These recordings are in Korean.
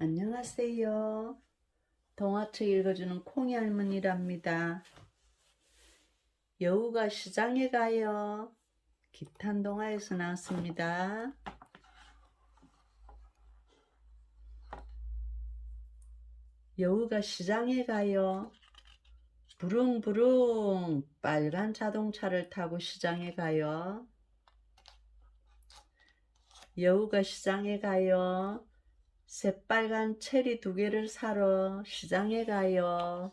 안녕하세요. 동화책 읽어주는 콩이 할머니랍니다. 여우가 시장에 가요. 기탄 동화에서 나왔습니다. 여우가 시장에 가요. 부릉부릉 빨간 자동차를 타고 시장에 가요. 여우가 시장에 가요. 새빨간 체리 두 개를 사러 시장에 가요.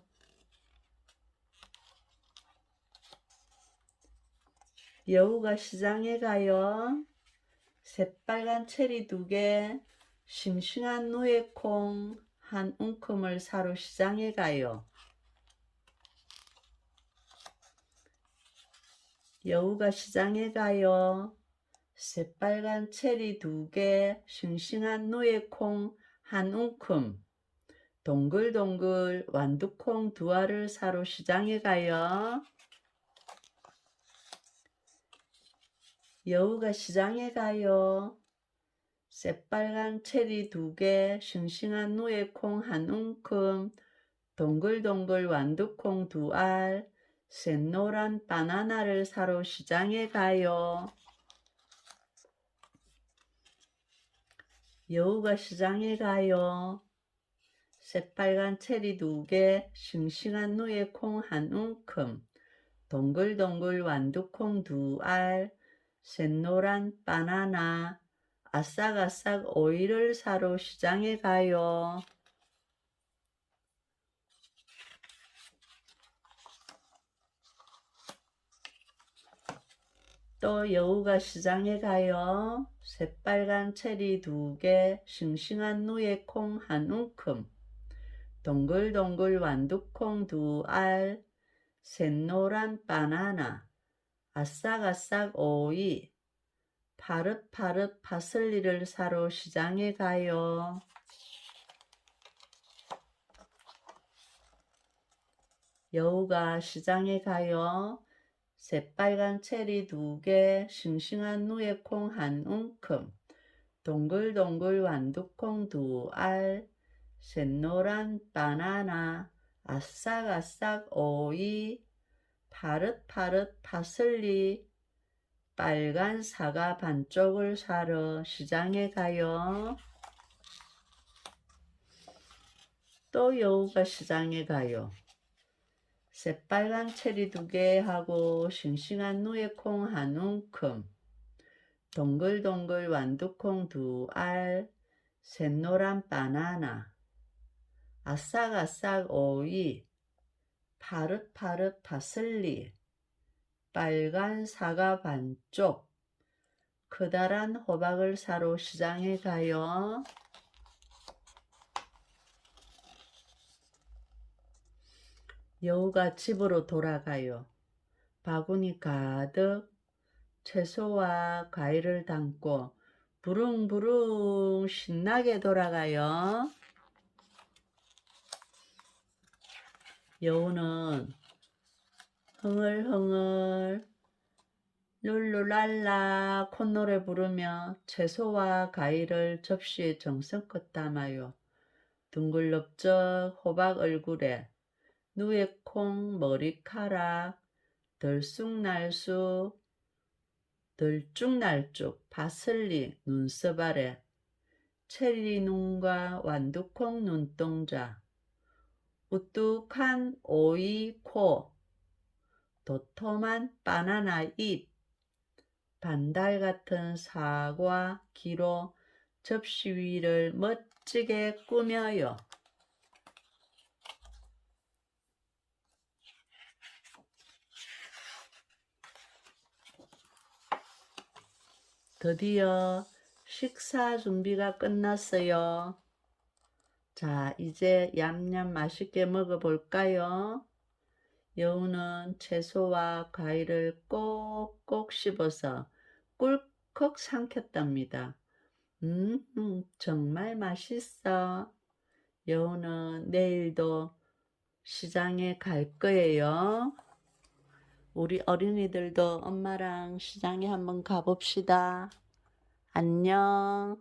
여우가 시장에 가요. 새빨간 체리 두 개, 싱싱한 누에콩 한 움큼을 사러 시장에 가요. 여우가 시장에 가요. 새빨간 체리 두 개, 싱싱한 누에콩 한 움큼, 동글동글 완두콩 두 알을 사러 시장에 가요. 여우가 시장에 가요. 새빨간 체리 두 개, 싱싱한 누에콩 한 움큼, 동글동글 완두콩 두 알, 샛노란 바나나를 사러 시장에 가요. 여우가 시장에 가요. 새빨간 체리 두 개, 싱싱한 누에 콩 한 움큼, 동글동글 완두콩 두 알, 샛노란 바나나, 아싹아싹 오이를 사러 시장에 가요. 또 여우가 시장에 가요. 새빨간 체리 두 개, 싱싱한 누에 콩 한 움큼, 동글동글 완두콩 두 알, 샛노란 바나나, 아싹아싹 오이, 파릇파릇 파슬리를 사러 시장에 가요. 여우가 시장에 가요. 새빨간 체리 두 개, 싱싱한 누에콩 한 움큼, 동글동글 완두콩 두 알, 샛노란 바나나, 아싹아싹 오이, 파릇파릇 파슬리, 빨간 사과 반쪽을 사러 시장에 가요. 또 여우가 시장에 가요. 새빨간 체리 두 개 하고 싱싱한 누에콩 한 움큼, 동글동글 완두콩 두 알, 샛노란 바나나, 아싹아싹 오이, 파릇파릇 파슬리, 빨간 사과 반쪽, 커다란 호박을 사러 시장에 가요. 여우가 집으로 돌아가요. 바구니 가득 채소와 과일을 담고 부릉부릉 신나게 돌아가요. 여우는 흥얼흥얼 룰루랄라 콧노래 부르며 채소와 과일을 접시에 정성껏 담아요. 둥글럽적 호박 얼굴에 누에콩 머리카락 들쑥날쑥 들쭉날쭉 파슬리 눈썹 아래 체리 눈과 완두콩 눈동자 우뚝한 오이 코 도톰한 바나나 잎 반달 같은 사과 기로 접시 위를 멋지게 꾸며요. 드디어 식사 준비가 끝났어요. 자, 이제 얌얌 맛있게 먹어볼까요? 여우는 채소와 과일을 꼭꼭 씹어서 꿀꺽 삼켰답니다. 음, 음, 정말 맛있어. 여우는 내일도 시장에 갈 거예요. 우리 어린이들도 엄마랑 시장에 한번 가봅시다. 안녕.